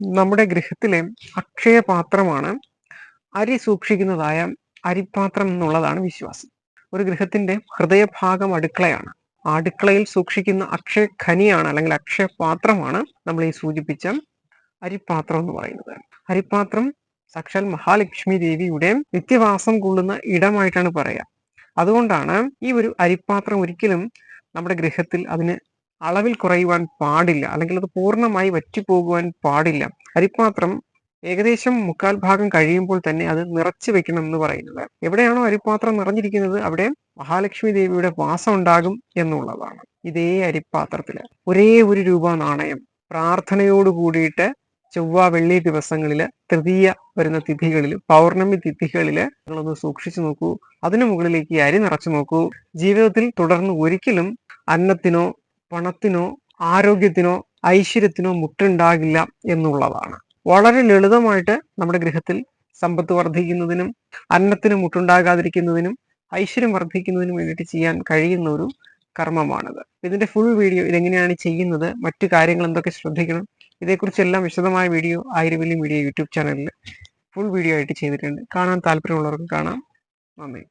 നമ്മുടെ ഗൃഹത്തിലെ അക്ഷയ പാത്രമാണ് അരി സൂക്ഷിക്കുന്നതായ അരിപാത്രം എന്നുള്ളതാണ് വിശ്വാസം. ഒരു ഗൃഹത്തിന്റെ ഹൃദയഭാഗം അടുക്കളയാണ്. അടുക്കളയിൽ സൂക്ഷിക്കുന്ന അക്ഷയ ഖനിയാണ് അല്ലെങ്കിൽ അക്ഷയ പാത്രമാണ് നമ്മൾ ഈ സൂചിപ്പിച്ച അരിപാത്രം എന്ന് പറയുന്നത്. അരിപാത്രം സാക്ഷാൽ മഹാലക്ഷ്മി ദേവിയുടെ നിത്യവാസം കൊള്ളുന്ന ഇടമായിട്ടാണ് പറയുക. അതുകൊണ്ടാണ് ഈ ഒരു അരിപാത്രം ഒരിക്കലും നമ്മുടെ ഗൃഹത്തിൽ അതിന് അളവിൽ കുറയുവാൻ പാടില്ല. അല്ലെങ്കിൽ അത് പൂർണമായി വറ്റിപ്പോകുവാൻ പാടില്ല. അരിപ്പാത്രം ഏകദേശം മുക്കാൽ ഭാഗം കഴിയുമ്പോൾ തന്നെ അത് നിറച്ചു വെക്കണം എന്ന് പറയുന്നത്. എവിടെയാണോ അരിപ്പാത്രം നിറഞ്ഞിരിക്കുന്നത് അവിടെ മഹാലക്ഷ്മി ദേവിയുടെ വാസം ഉണ്ടാകും എന്നുള്ളതാണ്. ഇതേ അരിപ്പാത്രത്തിൽ ഒരേ ഒരു രൂപ നാണയം. പ്രാർത്ഥനയോട് കൂടിയിട്ട് ചൊവ്വ വെള്ളി ദിവസങ്ങളിൽ തൃതീയ വരുന്ന തിഥികളിൽ പൗർണമി തിഥികളിൽ നിങ്ങളൊന്ന് സൂക്ഷിച്ചു നോക്കൂ. അതിനു മുകളിലേക്ക് അരി നിറച്ചു നോക്കൂ. ജീവിതത്തിൽ തുടർന്ന് ഒരിക്കലും അന്നത്തിനോ പണത്തിനോ ആരോഗ്യത്തിനോ ഐശ്വര്യത്തിനോ മുട്ടുണ്ടാകില്ല എന്നുള്ളതാണ്. വളരെ ലളിതമായിട്ട് നമ്മുടെ ഗൃഹത്തിൽ സമ്പത്ത് വർദ്ധിക്കുന്നതിനും അന്നത്തിന് മുട്ടുണ്ടാകാതിരിക്കുന്നതിനും ഐശ്വര്യം വർദ്ധിക്കുന്നതിനും വേണ്ടിയിട്ട് ചെയ്യാൻ കഴിയുന്ന ഒരു കർമ്മമാണിത്. ഇതിന്റെ ഫുൾ വീഡിയോ ഇതെങ്ങനെയാണ് ചെയ്യുന്നത് മറ്റു കാര്യങ്ങൾ എന്തൊക്കെ ശ്രദ്ധിക്കണം ഇതേക്കുറിച്ചെല്ലാം വിശദമായ വീഡിയോ ആയിരവല്ലി മീഡിയ യൂട്യൂബ് ചാനലിൽ ഫുൾ വീഡിയോ ആയിട്ട് ചെയ്തിട്ടുണ്ട്. കാണാൻ താല്പര്യമുള്ളവർക്ക് കാണാം. നന്ദി.